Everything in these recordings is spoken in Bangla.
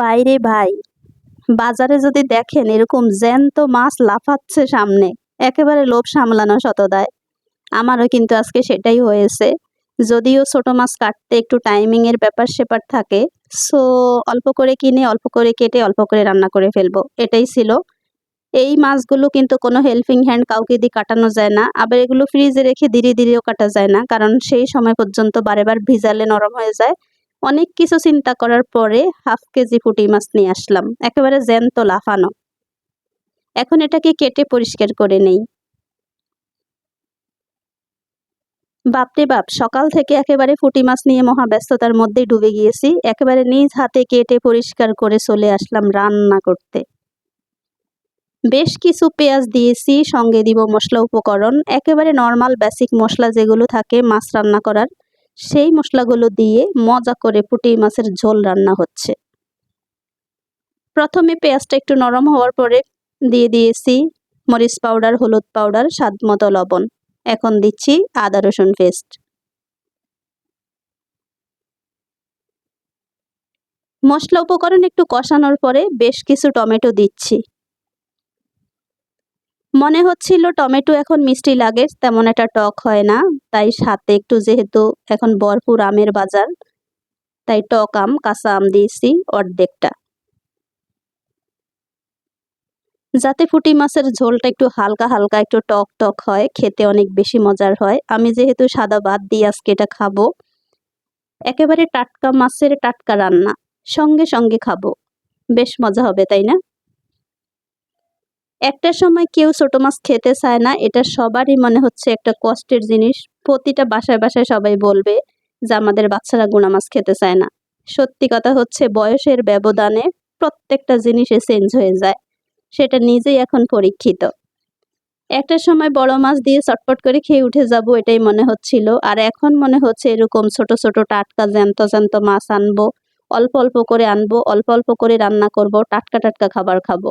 বাইরে ভাই। বাজারে যদি দেখেন এরকম জ্যান্ত মাছ লাফাচ্ছে সামনে, একেবারে লোভ সামলানো শতদায়। আমারও কিন্তু আজকে সেটাই হয়েছে। যদিও ছোট মাছ কাটতে একটু টাইমিংয়ের ব্যাপার সেপার থাকে সো অল্প করে কিনে, অল্প করে কেটে, অল্প করে রান্না করে ফেলব, এটাই ছিল। এই মাছগুলো কিন্তু কোনো হেল্পিং হ্যান্ড কাউকে দিয়ে কাটানো যায় না, আবার এগুলো ফ্রিজে রেখে ধীরে ধীরেও কাটা যায় না, কারণ সেই সময় পর্যন্ত বারে বার ভিজালে নরম হয়ে যায়। অনেক কিছু চিন্তা করার পরে হাফ কেজি পুঁটি মাছ নিয়ে আসলাম। একেবারে জ্যান্ত, লাফানো। এখন এটাকে কেটে পরিষ্কার করে নেই। বাপরে বাপ, সকাল থেকে একেবারে ফুটি মাছ নিয়ে মহা ব্যস্ততার মধ্যেই ডুবে গিয়েছি। একেবারে নিজ হাতে কেটে পরিষ্কার করে চলে আসলাম রান্না করতে। বেশ কিছু পেঁয়াজ দিয়েছি, সঙ্গে দিব মশলা উপকরণ। একেবারে নর্মাল বেসিক মশলা যেগুলো থাকে মাছ রান্না করার। সেই মশলাগুলো দিয়ে মজা করে পুঁটি মাছের ঝোল রান্না হচ্ছে। প্রথমে পেঁয়াজটা একটু নরম হওয়ার পরে দিয়ে দিয়েছি মরিচ পাউডার, হলুদ পাউডার, স্বাদ মতো লবণ। এখন দিচ্ছি আদা, রসুন পেস্ট। মশলা উপকরণ একটু কষানোর পরে বেশ কিছু টমেটো দিচ্ছি। মনে হচ্ছিল টমেটো এখন মিষ্টি লাগে, তেমন একটা টক হয় না। তাই সাথে একটু যেহেতু এখন ভরপুর আমের বাজার, তাই টক আম, কাঁচা আম দিয়েছি অর্ধেকটা। যাতে ফুটি মাছের ঝোলটা একটু হালকা হালকা, একটু টক টক হয়, খেতে অনেক বেশি মজার হয়। আমি যেহেতু সাদা ভাত দিয়ে আজকে এটা খাব, একেবারে টাটকা মাছের টাটকা রান্না, সঙ্গে সঙ্গে খাব। বেশ মজা হবে, তাই না? একটা সময় কেউ ছোট মাছ খেতে চায় না, এটা সবারই মনে হচ্ছে একটা কষ্টের জিনিস। প্রতিটা বাসায় বাসায় সবাই বলবে যে আমাদের বাচ্চারা গুণা মাছ খেতে চায় না। সত্যি কথা হচ্ছে বয়সের ব্যবধানে প্রত্যেকটা জিনিসে চেঞ্জ হয়ে যায়। সেটা নিজেই এখন পরীক্ষিত। একটা সময় বড় মাছ দিয়ে চটপট করে খেয়ে উঠে যাব, এটাই মনে হচ্ছিল। আর এখন মনে হচ্ছে এরকম ছোট ছোট টাটকা জ্যান্ত জ্যান্ত মাছ আনব, অল্প অল্প করে আনব, অল্প অল্প করে রান্না করব, টাটকা টাটকা খাবার খাব।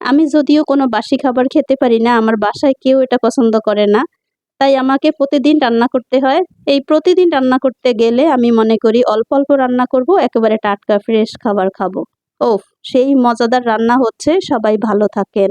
আমি যদিও কোনো বাসি খাবার খেতে পারি না, আমার বাসায় কেউ এটা পছন্দ করে না। তাই আমাকে প্রতিদিন রান্না করতে হয়। এই প্রতিদিন রান্না করতে গেলে আমি মনে করি অল্প অল্প রান্না করব, একেবারে টাটকা, ফ্রেশ খাবার খাব। ও সেই মজাদার রান্না হচ্ছে, সবাই ভালো থাকেন।